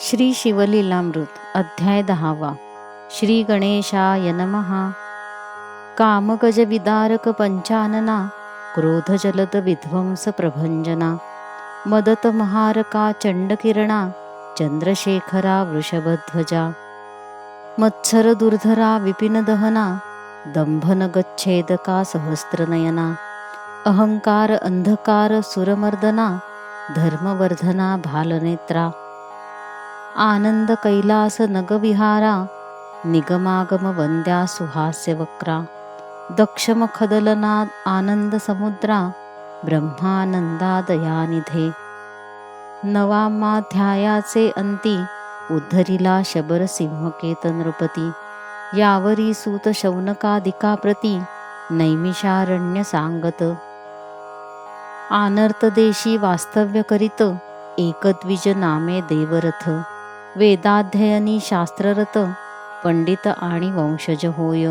श्री शिवलीलामृत अध्याय दहावा. श्री गणेशाय नमहा कामगज विदारक पंचानना क्रोधजलद विध्वंस प्रभंजना मदत महारका चंडकिरणा चंद्रशेखरा वृषभध्वजा मत्सर दुर्धरा विपिनदहना दंभन गच्छेदका सहस्त्रनयना अहंकार अंधकार सुरमर्दना धर्मवर्धना भालनेत्रा आनंद कैलास नगविहारा निगमागम वंद्या सुहास्य वक्रा दक्षम खदलनाद आनंद समुद्रा ब्रह्मानंदा दयानिधे नवामाध्यायाचे अंती उद्धरिला शबर सिंहकेत नृपती यावरी सूत शौनकादिकाप्रती नैमिषारण्य सांगत आनर्त देशी वास्तव्य करीत एकद्विज नामे देवरथ वेदाध्ययनी शास्त्ररत पंडित आणि वंशज होय.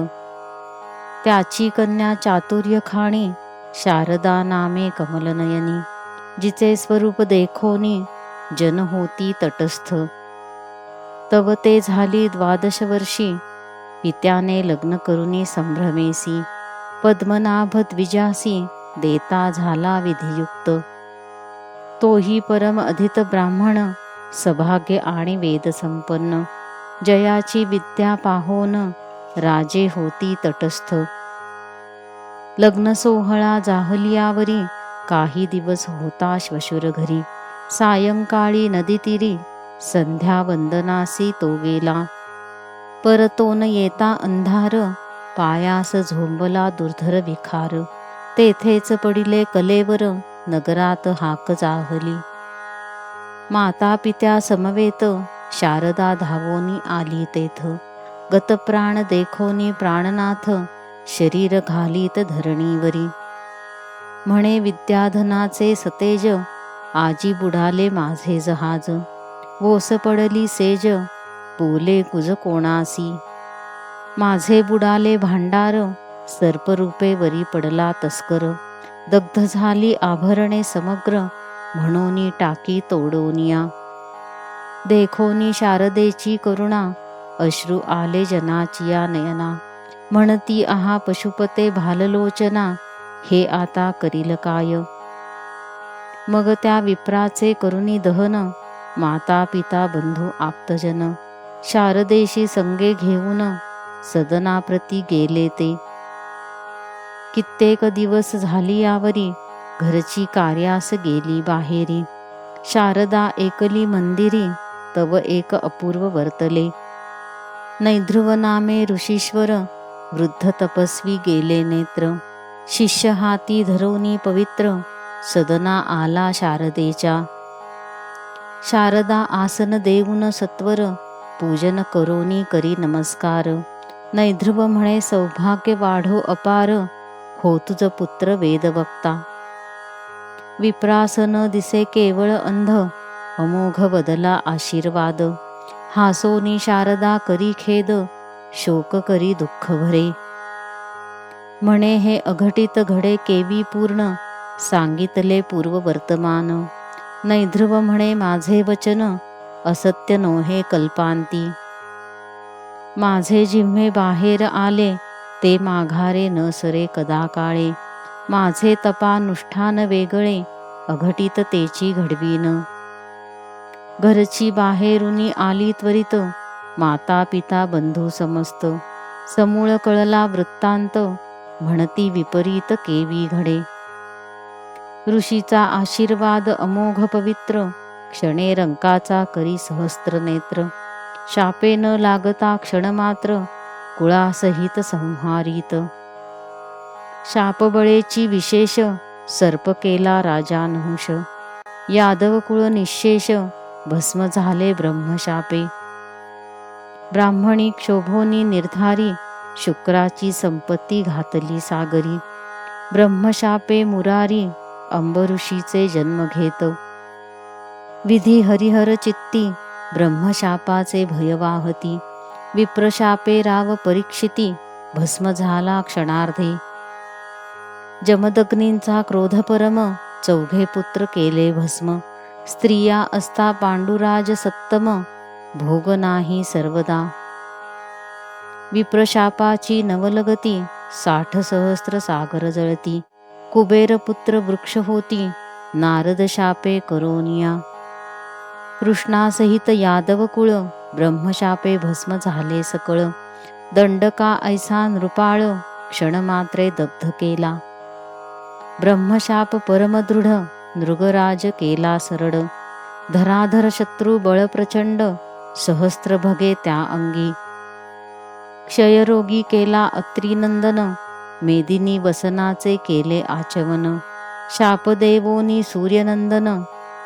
त्याची कन्या चातुर्य खाणी शारदा नामे कमलनयनी जिचे स्वरूप देखोनी जन होती तटस्थ. तव ते झाली द्वादश वर्षी पित्याने लग्न करुनी संभ्रमेसी पद्मनाभ द्विजासी देता झाला विधियुक्त. तोही परम अधित ब्राह्मण सभाग्य आणि वेदसंपन्न. जयाची विद्या पाहोन राजे होती तटस्थ. लग्न सोहळा जाहलियावरी काही दिवस होता श्वशुर घरी. सायंकाळी नदीतीरी संध्या वंदनासी तो गेला परतोन येता अंधार पायास झोंबला दुर्धर विखार. तेथेच पडिले कलेवर नगरात हाक जाहली. माता पित्या समवेत शारदा धावोनी आली तेथ. गतप्राण देखोनी प्राणनाथ शरीर घालीत धरणीवरी. म्हणे विद्याधनाचे सतेज आजी बुडाले माझे जहाज. वोस पडली सेज बोले कुज कोणासी. माझे बुडाले भांडार सर्परूपे वरी पडला तस्कर. दग्ध झाली आभरणे समग्र म्हणून टाकी तोडोनिया देखोनी शारदेची करुणा अश्रू आले जनाचिया नयना. म्हणती आहा पशुपते भाललोचना हे आता करील काय? मग त्या विप्राचे करुणी दहन माता पिता बंधू आप्तजन शारदेशी संगे घेऊन सदनाप्रती गेले ते. कित्येक दिवस झाली यावरी घरची कार्यास गेली बाहेरी शारदा एकली मंदिरी तव एक अपूर्व वर्तले. नैध्रुव नामे ऋषीश्वर वृद्ध तपस्वी गेले नेत्र. शिष्य हाती धरोनी पवित्र सदना आला शारदेच्या. शारदा आसन देऊन सत्वर पूजन करोनी करी नमस्कार. नैध्रुव म्हणे सौभाग्य वाढो अपार हो तुझ पुत्र वेदवक्ता. विप्रासन दिसे केवळ अंध अमोघ बदला आशीर्वाद. हासोनी शारदा करी खेद शोक करी दुःख भरे. म्हणे हे अघटित घडे केवी पूर्ण सांगितले पूर्व वर्तमान. नैध्रुव म्हणे माझे वचन असत्य नोहे कल्पांती. माझे जिम्हे बाहेर आले ते माघारे न सरे कदा काळे. माझे तपानुष्ठान वेगळे अघटित तेची घडवीन. घरची बाहेरुनी आली त्वरित माता पिता बंधू समस्त. समूळ कळला वृत्तांत म्हणती विपरीत केवी घडे. ऋषीचा आशीर्वाद अमोघ पवित्र क्षणे रंकाचा करी सहस्त्र नेत्र. शापे न लागता क्षणमात्र कुळासहित संहारित. शापबळेची विशेष सर्प केला राजा नहुष यादव निशेष भस्म झाले ब्रह्मशापे. ब्राह्मणी क्षोभोनी निर्धारी शुक्राची संपत्ती घातली सागरी. ब्रह्मशापे मुरारी अंबऋषीचे जन्म घेत. विधी हरिहर चित्ती ब्रह्मशापाचे भयवाहती विप्रशापे राव परीक्षिती भस्म झाला क्षणार्धे. जमदग्नींचा क्रोधपरम चौघे पुत्र केले भस्म. स्त्रिया असता पांडुराज सत्तम भोग नाही सर्वदा. विप्रशापाची नवलगती साठ सहस्त्र सागर जळती. कुबेर पुत्र वृक्ष होती नारद शापे करोनिया. कृष्णासहित यादव कुळ ब्रह्मशापे भस्म झाले सकळ. दंडका ऐसा नृपाळ क्षणमात्रे दग्ध केला. ब्रह्मशाप परमदृढ नृगराज केला सरड धराधर शत्रू बळ प्रचंड सहस्त्र भगे त्या अंगी. क्षयरोगी केला अत्रिनंदन मेदिनी वसनाचे केले आचवन शापदेवोनी सूर्यनंदन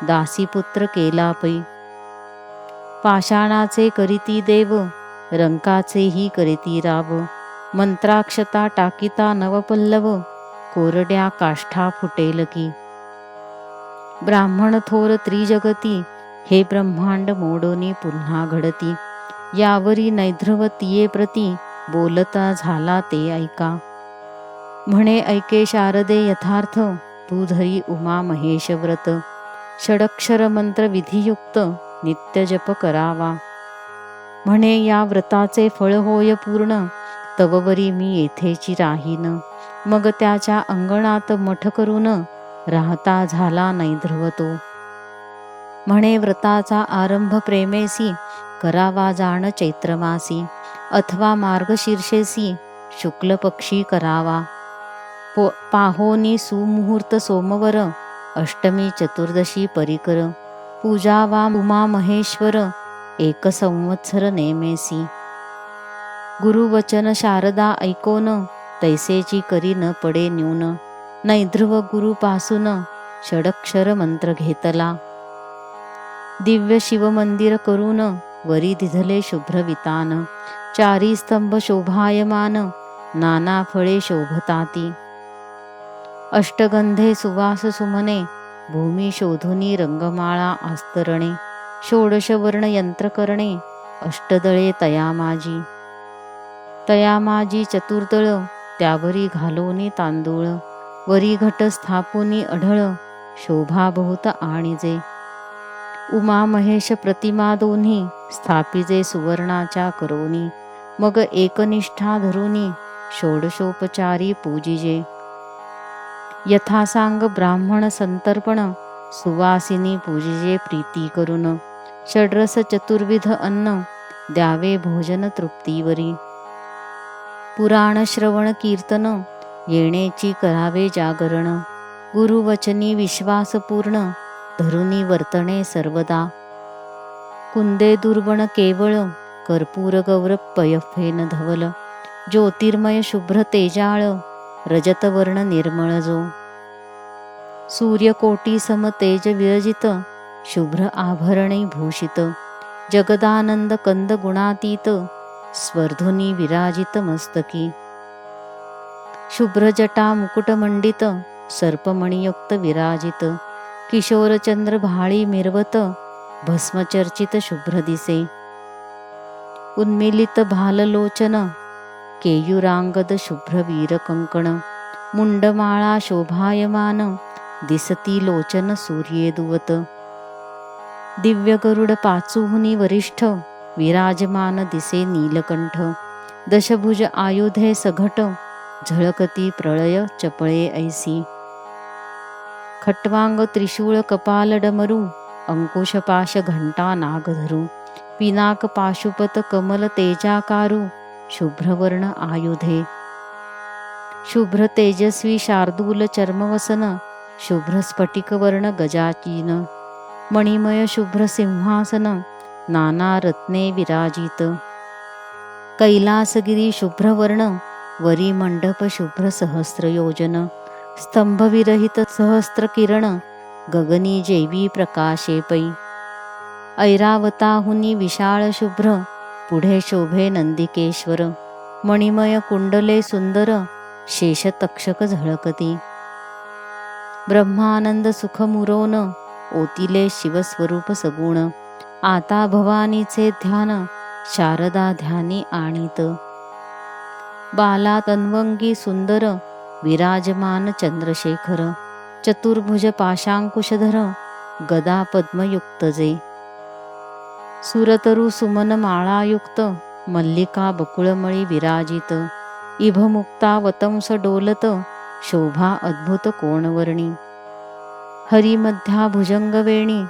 दासीपुत्र केला पै पाषाणाचे करीती देव रंकाचेही करीती राव मंत्राक्षता टाकिता नवपल्लव कोरड्या काष्ठा फुटेल की. ब्राह्मण थोर त्रिजगती हे ब्रह्मांड मोडोनी पुन्हा घडती. यावरी नैध्रवतीये प्रती बोलता झाला ते ऐका. म्हणे ऐके शारदे यथार्थ तू धरी उमा महेश व्रत. षडक्षर मंत्र विधियुक्त नित्य जप करावा. म्हणे या व्रताचे फळ होय पूर्ण तववरी मी येथेची राहीन. मग त्याच्या अंगणात मठ करून राहता झाला नाही ध्रुवतो म्हणे व्रताचा आरंभ प्रेमेसी करावा जाण चैत्रमासी अथवा मार्गशीर्षेसी शुक्ल पक्षी करावा. पो पाहोनी सुमुहूर्त सोमवर अष्टमी चतुर्दशी परिकर पूजा वा उमा महेश्वर एक संवत्सर नेमेसी. गुरुवचन शारदा ऐकोन तैसेची करी न पडे न्यून नैध्रुव गुरुपासून षडक्षर मंत्र घेतला. दिव्य शिवमंदिर करून वरी दिधले शुभ्र वितान. चारी स्तंभ शोभायमान नाना फळे शोभताती. अष्टगंधे सुवास सुमने भूमी शोधुनी रंगमाळा आस्तरणे. षोडश वर्ण यंत्र करणे अष्टदळे तयामाजी तयामाजी चतुर्दळ त्यावरी घालोनी तांदूळ वरी घट स्थापुनी अढळ शोभा बहुत आणिजे. उमा महेश प्रतिमा दोन्ही स्थापिजे सुवर्णाच्या करोनी मग एकनिष्ठा धरुनी षोडशोपचारी पूजिजे. यथासांग ब्राह्मण संतर्पण सुवासिनी पूजिजे प्रीती करून षड्रस चतुर्विध अन्न द्यावे भोजन तृप्तीवरी. पुराण श्रवण कीर्तन येणेची करावे जागरण. गुरुवचनी विश्वासपूर्ण धरुनी वर्तणे सर्वदा. कुंदे दुर्बण केवळ कर्पूर गौर पयफेन धवल. ज्योतिर्मय शुभ्र तेजाळ रजतवर्ण निर्मळ जो. सूर्यकोटी सम तेज विरजित शुभ्र आभरणे भूषित. जगदानंद कंद गुणातीत स्वर्धुनी विराजित मस्तकी. शुभ्रजटा मुकुटमंडित सर्पमणियुक्त विराजित. किशोरचंद्र भाळी मिरवत भस्मचर्चित शुभ्र दिसे. उन्मिलित भाललोचन केयुरांगद शुभ्र वीर कंकण मुंडमाळा शोभायमान दिसती लोचन सूर्ये दुवत दिव्य गरुड पाचुहुनी वरिष्ठ विराजमान दिसे नीलकंठ. दशभुज आयुधे सघट झळकती प्रळय चपळे ऐसी. खट्वांग त्रिशूळ कपाल डमरू अंकुशपाश घंटा नागधरू पिनाक पाशुपत कमल तेजाकारू शुभ्रवर्ण आयुधे. शुभ्र तेजस्वी शार्दूल चर्मवसन शुभ्र स्फटिकवर्ण गजाचीन. मणिमय शुभ्र सिंहासन नाना रत्ने विराजित. कैलासगिरी शुभ्रवर्ण वरी मंडप शुभ्र सहस्र योजन. स्तंभविरहित सहस्र किरण गगनी जैवी प्रकाशे पै. ऐरावताहुनी विशाळ शुभ्र पुढे शोभे नंदिकेश्वर. मणिमय कुंडले सुंदर शेषतक्षक झळकती. ब्रह्मानंद सुखमुरोन ओतिले शिवस्वरूप सगुण. आता भवानीचे ध्यान शारदा ध्यानी आणीत. बाला तन्वंगी सुंदर विराजमान चंद्रशेखर चतुर्भुज पाशांकुशधर गदा पद्मयुक्त जे सुरतरु सुमन माळायुक्त मल्लिका बकुळमळी विराजित इभमुक्ता वतंस डोलत शोभा अद्भुत कोणवर्णी. हरिमध्या भुजंगवेणी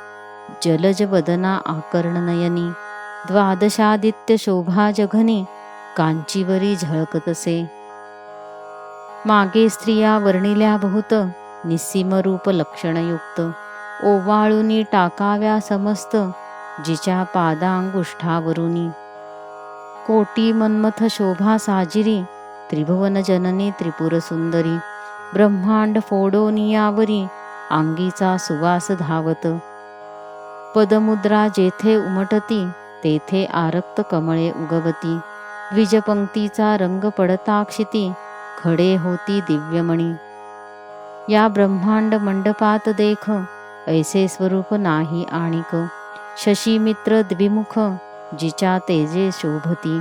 जलज वदना आकर्णनयनी द्वादशादित्य शोभा जघनी कांचीवरी झळकतसे. मागे स्त्रिया वर्णिल्या बहुत निस्सीमरूप लक्षणयुक्त ओवाळुनी टाकाव्या समस्त जिच्या पादांगुष्ठावरुनी. कोटी मन्मथ शोभा साजिरी त्रिभुवन जननी त्रिपुर सुंदरी ब्रह्मांड फोडोनियावरी अंगीचा सुवास धावत. पदमुद्रा जेथे उमटती तेथे आरक्त कमळे उगवती. द्विजपंक्तीचा रंग पडता क्षिती खडे होती दिव्यमणी. या ब्रह्मांड मंडपात देख ऐसे स्वरूप नाही आणिक. शशीमित्र द्विमुख जिच्या तेजे शोभती.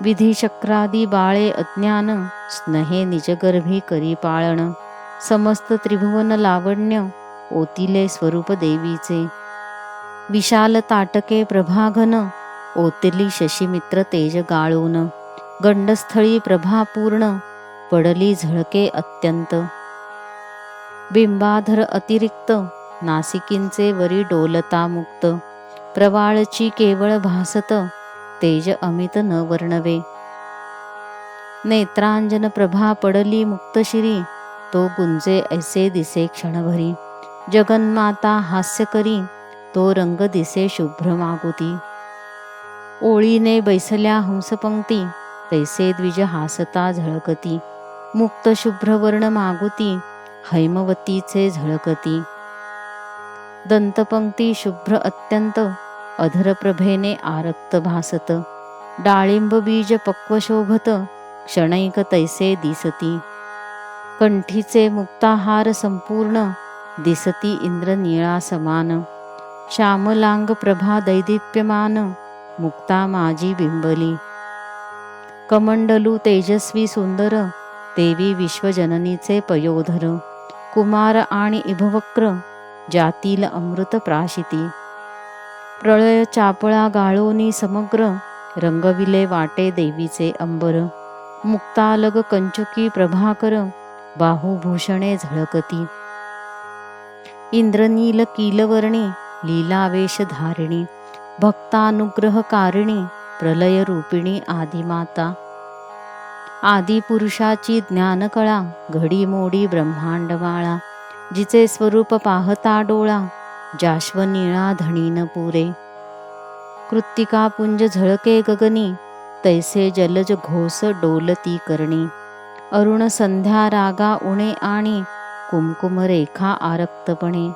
विधिशक्रादी बाळे अज्ञान स्नेहे निजगर्भी करी पाळण समस्त त्रिभुवन लावण्य ओतिले स्वरूप देवीचे. विशाल ताटके प्रभाघन ओतली शशीमित्र तेज गाळून. गंडस्थळी प्रभापूर्ण पडली झळके अत्यंत. बिंबाधर अतिरिक्त नासिकींचे वरी डोलता मुक्त. प्रवाळची केवळ भासत तेज अमित न वर्णवे. नेत्रांजन प्रभा पडली मुक्तशिरी तो गुंजे ऐसे दिसे क्षणभरी. जगन्माता हास्य करी तो रंग दिसे शुभ्र मागुती. ओळीने बैसल्या हंसपंक्ती तैसे द्विज हासता झळकती. मुक्त शुभ्रवर्ण मागुती हैमवतीचे झळकती. दंतपंक्ती शुभ्र अत्यंत अधरप्रभेने आरक्त भासत. डाळिंब बीज पक्व शोभत क्षणैक तैसे दिसती. कंठीचे मुक्ताहार संपूर्ण दिसती इंद्र निळा समान श्यामलांग प्रभा दैदिप्यमान मुक्ता माझी बिंबली. कमंडलू तेजस्वी सुंदर देवी विश्वजननीचे पयोधर. कुमार आणि इभवक्र जातील अमृत प्राशिती. प्रळय चापळा गाळोनी समग्र रंगविले वाटे देवीचे अंबर. मुक्तालग कंचुकी प्रभाकर बाहुभूषणे झळकती. इंद्रनील कीलवर्णी लीलावेश धारिणी भक्तानुग्रहकारिणी प्रलय रूपिणी आदिमाता। आदिपुरुषाची ज्ञानकळा घडी मोडी ब्रह्मांडमाळा जिचे स्वरूप पाहता डोळा जाश्वनिळा धणीन पुरे कृत्तिका पुंज झळके गगनी तैसे जलज घोस डोलती करणी अरुण संध्या रागा उणे आणि कुमकुम रेखा आरक्तपणे.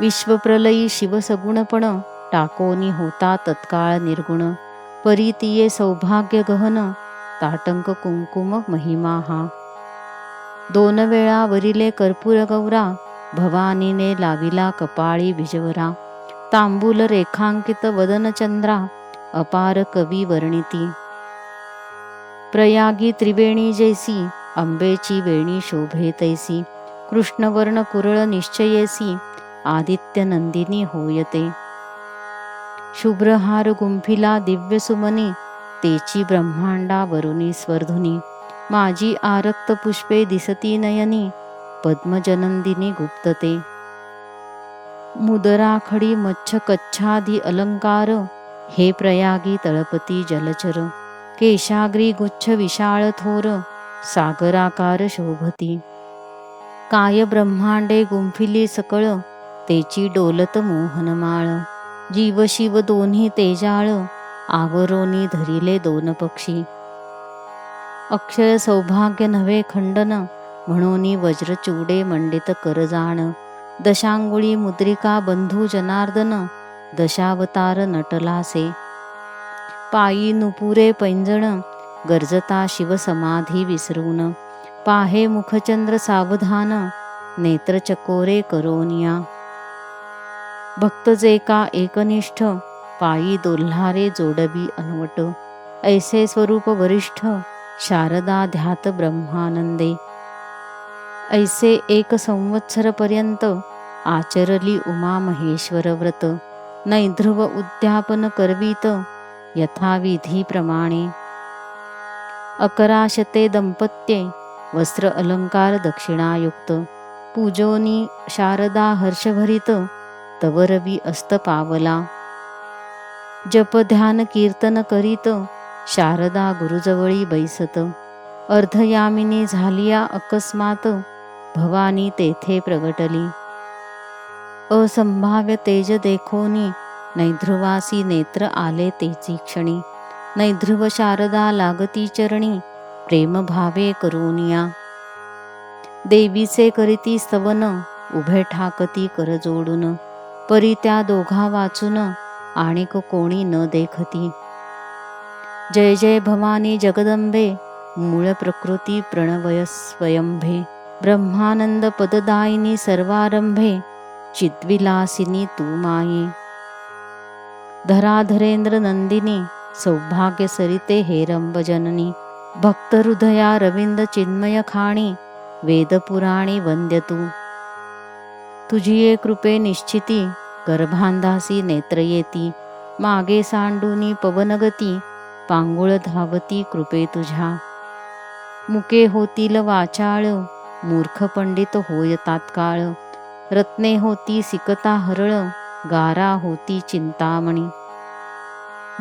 विश्वप्रलयी शिवसगुणपण टाकोनी होता तत्काळ निर्गुण. परितीये सौभाग्य गहन ताटंक कुंकुम महिमा हा. दोन वेळा वरिले कर्पूर गौरा भवानीने लाविला कपाळी विजवरा. तांबूल रेखांकित वदनचंद्रा अपार कवी वर्णिती. प्रयागी त्रिवेणी जैसी अंबेची वेणी शोभे तैसी कृष्णवर्ण कुरळ निश्चयेसी आदित्य नंदिनी होयते. शुभ्रहार गुंफिला दिव्य सुमनी तेची ब्रह्मांडा वरुणी स्वर्धुनी माझी आरक्त पुष्पे दिसती नयनी पद्मजनंदिनी गुप्तते. मुदराखडी मच्छ कच्छादी अलंकार हे प्रयागी तळपती जलचर केशाग्री गुच्छ विशाळ थोर सागराकार शोभती. काय ब्रह्मांडे गुंफिली सकळ तेची डोलत मोहनमाळ. जीव शिव दोन्ही तेजाळ आवरोनी धरिले दोन पक्षी. अक्षय सौभाग्य नव्हे खंडन म्हणून वज्रचूडे मंडित करजाण दशांगुळी मुद्रिका बंधू जनार्दन दशावतार नटलासे. पायी नुपुरे पैंजण गरजता शिवसमाधी विसरून. पाहे मुखचंद्र सावधान नेत्रचकोरे करोनिया. भक्त जे का एकनिष्ठ पायी दोल्हारे जोडबी अनवट. ऐसे स्वरूप वरिष्ठ शारदा ध्यात ब्रह्मानंदे. ऐसे एक संवत्सर पर्यंत आचरली उमा महेश्वर व्रत. नैध्रुव उद्यापन करवीत यथाविधीप्रमाणे अकराशते दंपत्ये वस्त्र अलंकार दक्षिणायुक्त पूजोनी शारदा हर्षभरित तवरवी अस्त पावला. जप ध्यान कीर्तन करीत शारदा गुरुजवळी बैसत. अर्धयामिनी झालिया अकस्मात भवानी तेथे प्रगटली. असंभाव्य तेज देखोनी नैध्रुवासी नेत्र आले तेची क्षणी. नैध्रुव शारदा लागती चरणी प्रेम भावे करुनिया. देवीचे करीती स्तवन उभे ठाकती कर जोडून. परी त्या दोघा वाचून आणिक कोणी न देखती. जय जय भवानी जगदंबे मूळ प्रकृती प्रणवय स्वयंभे. ब्रह्मानंद पददायिनी सर्वारंभे चिद्विलासिनी तू माये. धराधरेंद्र नंदिनी सौभाग्य सरिते हेरंब जननी भक्त हृदया रविंद चिन्मय खाणी वेदपुराणी वंद्य तू तुझी ये कृपे निश्चिती गर्भांधासी नेत्र येती मागे सांडूनी पवनगती पांगुळ धावती कृपे तुझ्या। मुके होतील वाचाळ मूर्ख पंडित होय तात्काळ रत्ने होती सिकता हरळ गारा होती चिंतामणी।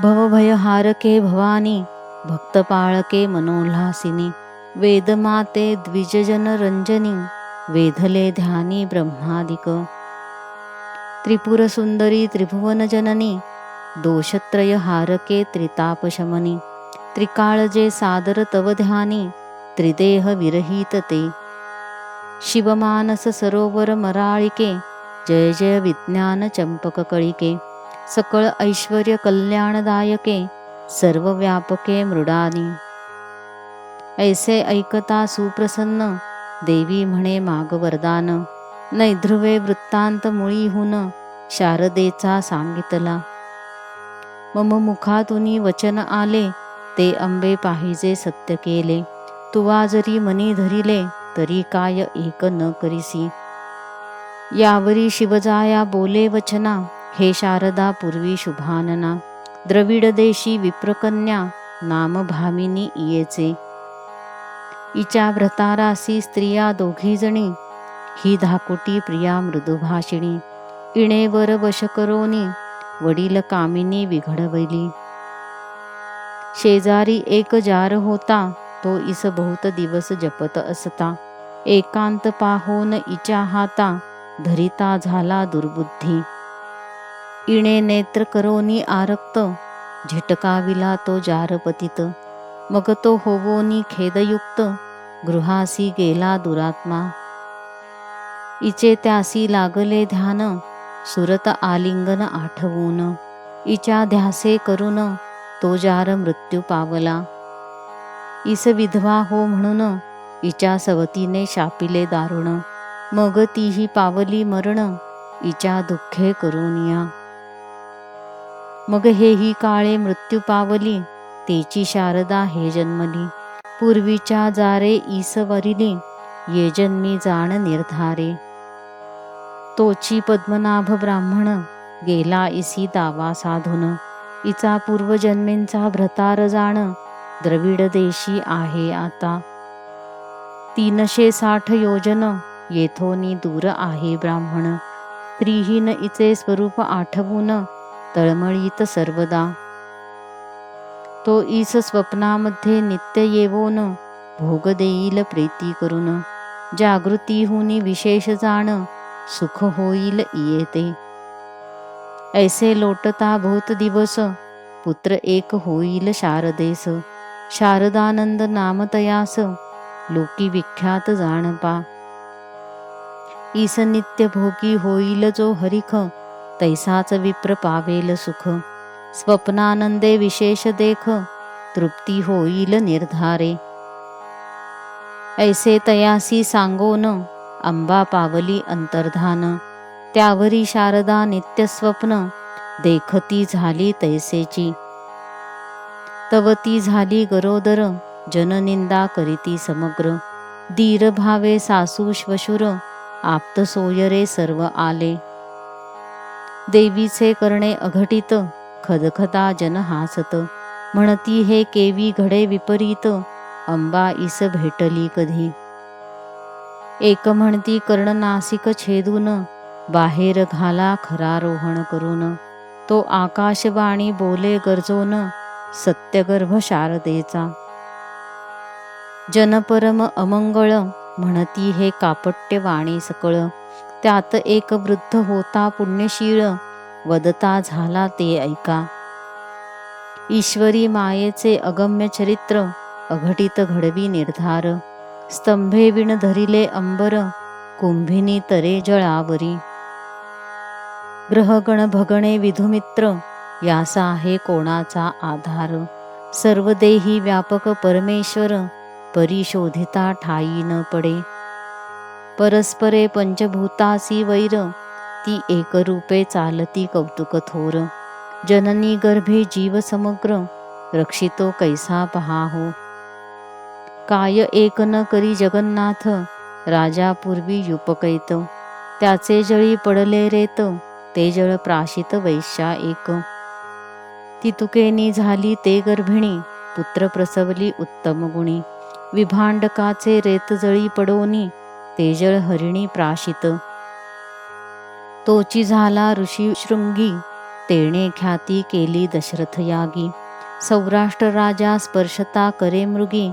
भवभयहारके भवानी भक्तपाळके मनोल्हासिनी वेदमाते द्विजजन रंजनी वेधले ध्यानी ब्रह्मादिक। त्रिपुरसुन्दरी त्रिभुवनजननी त्रिभुवन जननी दोषत्रय हारके त्रितापशमनी त्रिकाळजे सादर तव ध्यानी त्रिदेह विरहित ते शिवमानस सरोवर मराळिके जय जय विज्ञान चंपक कळिके सकळ ऐश्वर्य कल्याणदायके सर्व व्यापके मृडानी. ऐसे ऐकता सुप्रसन्न देवी म्हणे माग वरदान नैध्रुवे वृत्तांत मुळीहून शारदेचा सांगितला. मम मुखातुनी वचन आले ते अंबे पाहिजे सत्य केले. तुवा जरी मनी धरिले तरी काय एक न करिसी. यावरी शिवजाया बोले वचना हे शारदा पूर्वी शुभानना द्रविड देशी विप्रकन्या नामभामिनी इयेचे. इच्या व्रतारासी स्त्रिया दोघीजणी ही धाकुटी प्रिया मृदुभाषिणी इणेवर वशकरोनी वडील कामिनी विघडवली. शेजारी एक जार होता तो इस बहुत दिवस जपत असता. एकांत पाहोन इच्या हाता धरिता झाला दुर्बुद्धी. इणे नेत्र करोनी आरक्त झिटकाविला तो जारपतित. मग तो होवोनी खेदयुक्त गृहासी गेला दुरात्मा. इचे त्यासी लागले ध्यान सुरत आलिंगन आठवून. इच्या ध्यासे करून तो जार मृत्यू पावला. इस विधवा हो म्हणून इच्या सवतीने शापिले दारुण. मग तीही पावली मरण इच्या दुःखे करून मग हेही काळे मृत्यू पावली. तेची शारदा हे जन्मली. पूर्वीच्या जारे ईसवरिली. ये जन्मी जाण निर्धारे. तोची पद्मनाभ ब्राह्मण. गेला इसी दावा साधून. इचा पूर्वजन्मेंचा भ्रतार जाण. द्रविड देशी आहे आता. तीनशे साठ योजन. येथोनी दूर आहे ब्राह्मण. स्त्रीहीन इचे स्वरूप आठवून. तळमळीत सर्वदा. तो ईस स्वप्नामध्ये नित्य येवोन भोग देईल प्रीती करून. जागृतीहून विशेष जाण सुख होईल येते. ऐसे लोटता भूत दिवस पुत्र एक होईल शारदेस. शारदानंद नामतयास लोकी विख्यात जाणपा. ईस नित्य भोगी होईल जो हरिख तैसाच विप्र पावेल सुख. स्वप्नानंदे विशेष देख तृप्ती होईल निर्धारे. ऐसे तयासी सांगोन अंबा पावली अंतर्धान. त्यावरी शारदा नित्यस्वप्न देखती झाली तैसेची. तवती झाली गरोदर जननिंदा करीती समग्र. धीर भावे सासू श्वशुर आप्त सोयरे सर्व आले. देवीचे करणे अघटित खदखदा जन हासत. म्हणती हे केवी घडे विपरीत अंबा इस भेटली कधी? एक म्हणती कर्णनासिक छेदून बाहेर घाला खरा रोहण करून. तो आकाशवाणी बोले गरजोन सत्यगर्भ शारदेचा. जनपरम अमंगळ म्हणती हे कापट्य वाणी सकळ. त्यात एक वृद्ध होता पुण्यशीळ. वदता झाला ते ऐका. ईश्वरी मायेचे अगम्य चरित्र अघटित घडवी निर्धार. स्तंभे विण धरिले अंबर कुंभिनी तरे जळावरी. ग्रहगण भगणे विधुमित्र यासा आहे कोणाचा आधार. सर्व देही व्यापक परमेश्वर परिशोधिता ठाई न पडे. परस्परे पंचभूतासी वैर. ती एकरूपे चालती कौतुक थोर. जननी गर्भे जीव समग्र. रक्षितो कैसा पहा हो काय एक न करी जगन्नाथ. राजा पूर्वी युपकैत. त्याचे जळी पडले रेत. ते जळ प्राशित वैश्या एक. तितुकेनी झाली ते गर्भिणी. पुत्र प्रसवली उत्तम गुणी. विभांडकाचे रेत जळी पडोनी. तेजळ हरिणी प्राशित. तोची झाला ऋषी शृंगी तेणे ख्याती केली दशरथ यागी. सौराष्ट्र राजा स्पर्शता करे मृगी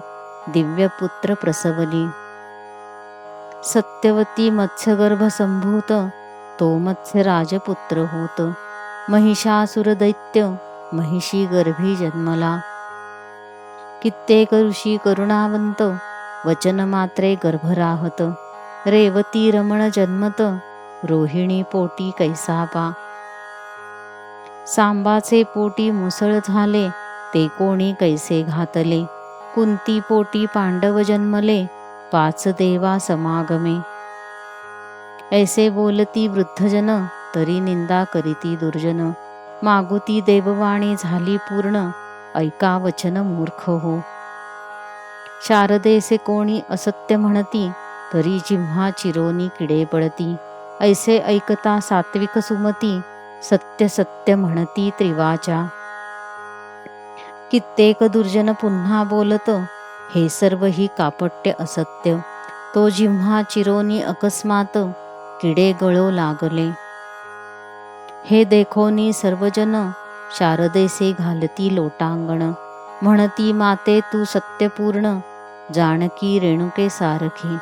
दिव्य पुत्र प्रसवली. सत्यवती मत्स्यगर्भ संभूत तो मत्स्य राजपुत्र होत. महिषासुर दैत्य महिषी गर्भी जन्मला. कित्येक ऋषी करुणावंत वचन मात्रे गर्भ राहत. रेवती रमण जन्मत रोहिणी पोटी कैसापा सांबाचे पोटी मुसळ झाले ते कोणी कैसे घातले? कुंती पोटी पांडव जन्मले पाच देवा समागमे. ऐसे बोलती वृद्धजन तरी निंदा करीती दुर्जन. मागुती देववाणी झाली पूर्ण ऐका वचन मूर्ख हो. शारदेसे कोणी असत्य म्हणती तरी जिव्हा चिरोनी किडे पडती. ऐसे ऐकता सात्विक सुमती सत्य सत्य म्हणती त्रिवाचा. कित्येक दुर्जन पुन्हा बोलत हे सर्व ही कापट्य असत्य. तो जिव्हा चिरोनी अकस्मात किडे गळो लागले. हे देखोनी सर्वजन शारदेसे घालती लोटांगण. म्हणती माते तू सत्यपूर्ण जानकी रेणुके सारखी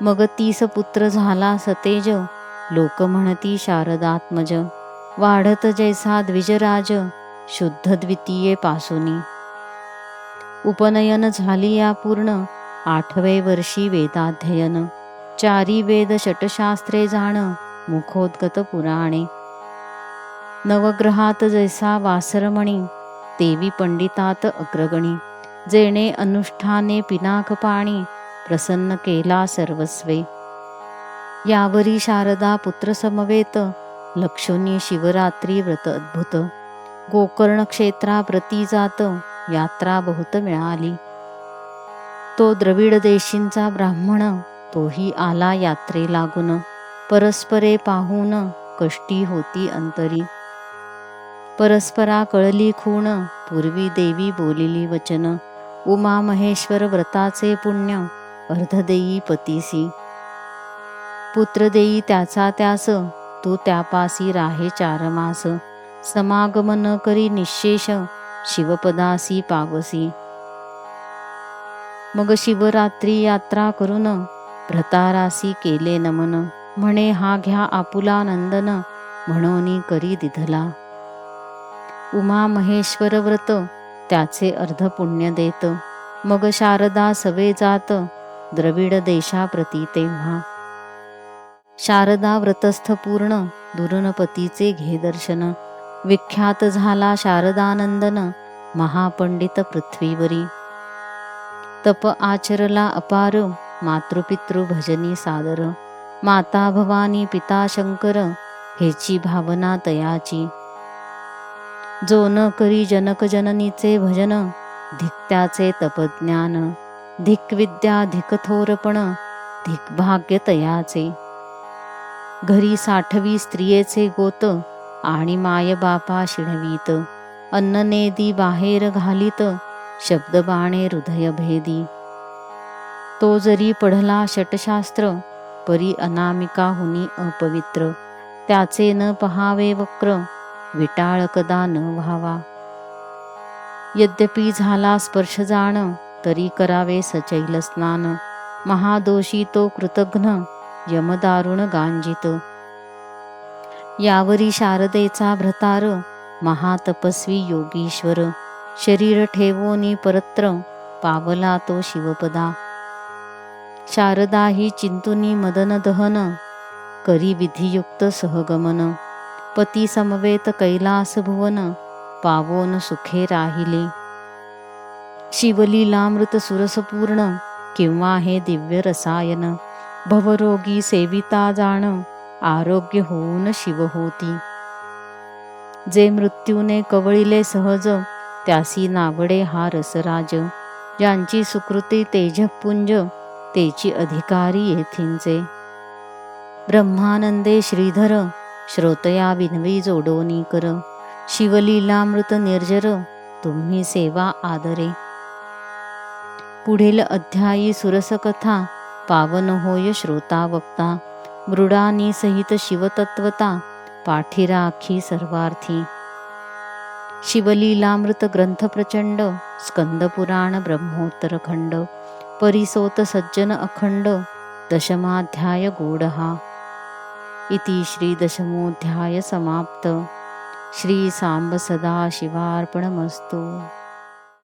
मग तीस पुत्र झाला सतेज. लोक म्हणती शारदात्मज. वाढत जैसा द्विजराज शुद्ध द्वितीये पासुनी. उपनयन झाली या पूर्ण. आठवे वर्षी वेदाध्ययन. चारी वेद षटशास्त्रे जाण. मुखोद्गत पुराणे. नवग्रहात जैसा वासरमणी. देवी पंडितात अग्रगणी. जेणे अनुष्ठाने पिनाक पाणी. प्रसन्न केला सर्वस्वे. यावरी शारदा पुत्र समवेत लक्षोनी शिवरात्री व्रत अद्भुत. गोकर्ण क्षेत्रा प्रती जात यात्रा बहुत मिळाली. तो द्रविड देशींचा ब्राह्मण तोही आला यात्रे लागून. परस्परे पाहून कष्टी होती अंतरी. परस्परा कळली खूण पूर्वी देवी बोलिली वचन. उमा महेश्वर व्रताचे पुण्य अर्धदेई पतीसी. पुत्रदेयी त्याचा त्यास तू त्यापासी राहे चार मास समागमन करी निशेष शिवपदासी पावसी. मग शिवरात्री यात्रा करून भ्रतारासी केले नमन. म्हणे हा घ्या आपुला नंदन म्हणून करी दिधला. उमा महेश्वर व्रत त्याचे अर्ध पुण्य देत. मग शारदा सवे जात द्रविड देशाप्रती तेव्हा. शारदा व्रतस्थ पूर्ण दुरणपतीचे घे दर्शन विख्यात झाला शारदानंदन महापंडित पृथ्वीवरी. तप आचरला अपार मातृपितृ भजनी सादर. माता भवानी पिता शंकर हेची भावना तयाची. जो न करी जनक जननीचे भजन धिक्त्याचे तपज्ञान. धिक्विद्या धिकथोरपण धिक्भाग्य तयाचे घरी साठवी स्त्रियेचे गोत आणि माय बापा शिणवीत. अन्न नेदी बाहेर घालीत शब्द बाणे हृदय भेदी. तो जरी पढला षटशास्त्र परी अनामिका हुनी अपवित्र. त्याचे न पहावे वक्र विटाळ कदा न व्हावा. यद्यपि झाला स्पर्श जाण तरी करावे सचैल स्नान. महादोषी तो कृतघ्न यमदारुण गांजित. यावरी शारदेचा भ्रतार महातपस्वी योगीश्वर. शरीर ठेवोनी परत्र पावला तो शिवपदा. शारदा ही चिंतुनी मदन दहन करी विधियुक्त सहगमन. पती समवेत कैलास भुवन पावोन सुखे राहिले. शिवलीलामृत सुरसपूर्ण किंवा हे दिव्य रसायन भवरोगी सेविता जाण आरोग्य होऊन शिव होती. जे मृत्यूने कवळिले सहज त्यासी नावडे हा रसराज. ज्यांची सुकृती तेजपुंज तेची अधिकारी येथींचे. ब्रह्मानंदे श्रीधर श्रोतया विनवी जोडोनी कर शिवलीलामृत निर्जर तुम्ही सेवा आदरे. पुढील अध्यायी सुरसकथा पावन होय श्रोता वक्ता मृडानी सहित शिवतत्वता पाठीराखी सर्वार्थी। शिवलीलामृत ग्रंथ प्रचंड स्कंदपुराण ब्रह्मोत्तर खंड परिसोत सज्जन अखंड दशमाध्याय गोडहा। इति श्री दशमोध्याय समाप्त। श्री सांब सदा शिवार्पणमस्तु